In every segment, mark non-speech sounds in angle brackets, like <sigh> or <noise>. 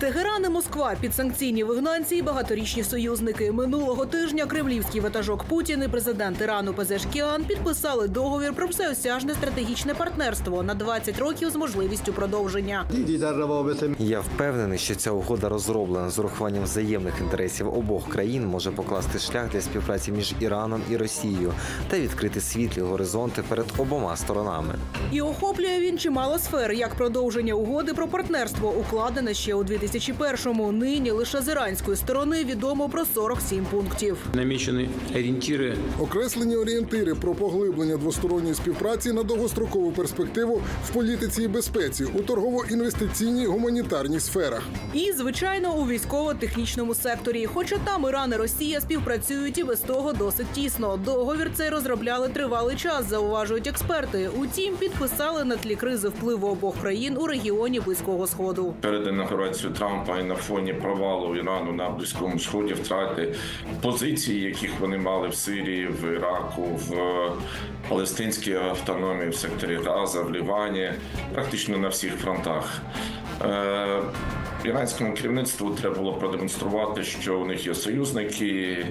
Тегеран і Москва підсанкційні вигнанці і багаторічні союзники. Минулого тижня кремлівський ватажок Путін і президент Ірану Пезешкіан підписали договір про всеосяжне стратегічне партнерство на 20 років з можливістю продовження. Я впевнений, що ця угода розроблена з урахуванням взаємних інтересів обох країн може покласти шлях для співпраці між Іраном і Росією та відкрити світлі горизонти перед обома сторонами. І охоплює він чимало сфер, як продовження угоди про партнерство, укладене ще у 2000 2001-му. Нині лише з іранської сторони відомо про 47 пунктів. намечены ориентиры Окреслені орієнтири про поглиблення двосторонньої співпраці на довгострокову перспективу в політиці і безпеці у торгово-інвестиційній гуманітарній сферах. І, звичайно, у військово-технічному секторі. Хоча там Іран і Росія співпрацюють і без того досить тісно. Договір цей розробляли тривалий час, зауважують експерти. Утім, підписали на тлі кризи впливу обох країн у регіоні Близького Сходу. перед інаугурацією Трампа і на фоні провалу Ірану на Близькому Сході втрати позиції, яких вони мали в Сирії, в Іраку, в Палестинській автономії, в секторі Газа, в Лівані, практично на всіх фронтах. Е, Іранському керівництву треба було продемонструвати, що у них є союзники,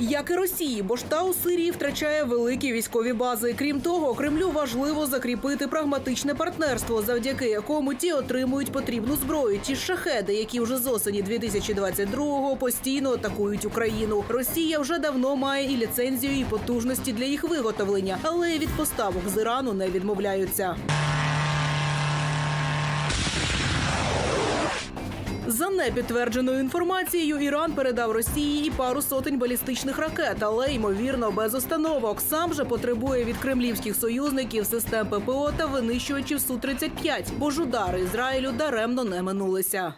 Як і Росії, бо ж та у Сирії втрачає великі військові бази. Крім того, Кремлю важливо закріпити прагматичне партнерство, завдяки якому ті отримують потрібну зброю. Ті шахеди, які вже з осені 2022-го постійно атакують Україну. Росія вже давно має і ліцензію, і потужності для їх виготовлення, але від поставок з Ірану не відмовляються. За непідтвердженою інформацією, Іран передав Росії і пару сотень балістичних ракет, але ймовірно без установок. Сам же потребує від кремлівських союзників систем ППО та винищувачів су 35 бо ж удари Ізраїлю даремно не минулися.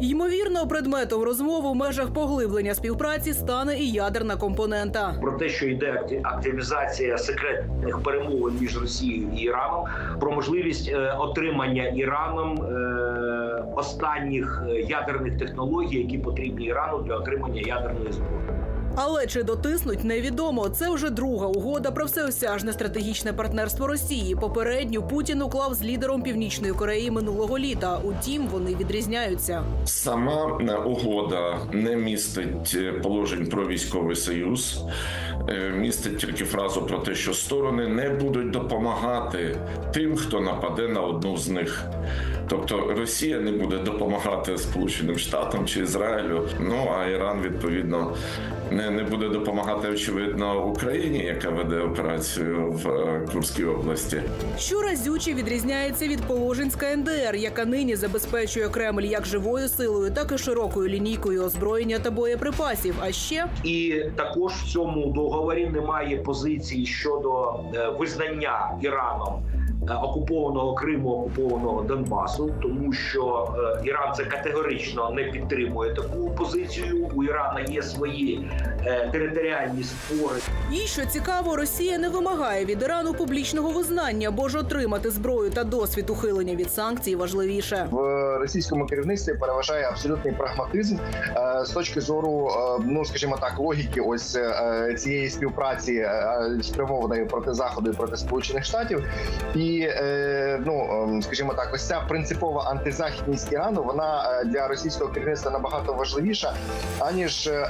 Ймовірно, предметом розмови в межах поглиблення співпраці стане і ядерна компонента. про те, що йде акти- активізація секретних перемовин між Росією і Іраном, про можливість е, отримання Іраном е, останніх е, ядерних технологій, які потрібні Ірану для отримання ядерної зброї. Але чи дотиснуть, невідомо. Це вже друга угода про всеосяжне стратегічне партнерство Росії. Попередню Путін уклав з лідером Північної Кореї минулого літа. Утім, вони відрізняються. Сама е, угода не містить е, положень про військовий союз, е, містить тільки фразу про те, що сторони не будуть допомагати тим, хто нападе на одну з них. Тобто Росія не буде допомагати Сполученим Штатам чи Ізраїлю. Ну а Іран відповідно не, не буде допомагати очевидно Україні, яка веде операцію в е, Курській області. Що разюче відрізняється від положень з КНДР, яка нині забезпечує Кремль як живою силою, так і широкою лінійкою озброєння та боєприпасів. А ще І також в цьому договорі немає позиції щодо е, визнання Іраном. Е, Окупованого Криму, окупованого Донбасу, тому що е, Іран це категорично не підтримує таку позицію. У Ірана є свої е, територіальні спори. і що цікаво, Росія не вимагає від Ірану публічного визнання, бо ж отримати зброю та досвід ухилення від санкцій важливіше. в російському керівництві переважає абсолютний прагматизм з точки зору, ну скажімо так, логіки ось цієї співпраці спрямованої проти заходу і проти сполучених штатів, і е, ну ем, скажімо так, ось ця принципова антизахідність Ірану вона е, для російського керівництва набагато важливіша аніж е,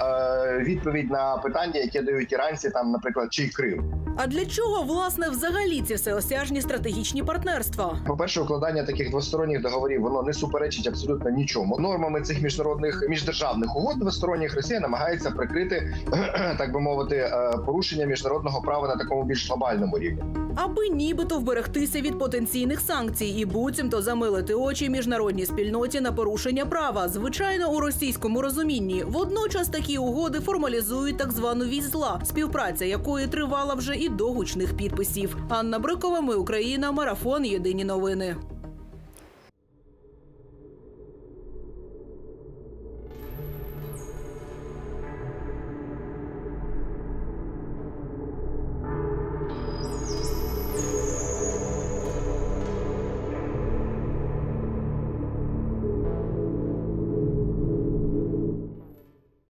відповідь на питання, яке дають іранці, там, наприклад, чий Крим. А для чого власне взагалі ці всеосяжні стратегічні партнерства? По-перше, укладання таких двосторонніх договорів воно не суперечить абсолютно нічому. Нормами цих міжнародних міждержавних угод двосторонніх Росія намагається прикрити, <clears throat> так би мовити, порушення міжнародного права на такому більш глобальному рівні. Аби нібито вберегтися від потенційних санкцій і буцімто замилити очі міжнародній спільноті на порушення права. Звичайно, у російському розумінні. Водночас такі угоди формалізують так звану візла, зла, співпраця якої тривала вже і до гучних підписів. Анна Брикова, ми Україна, марафон. Єдині новини.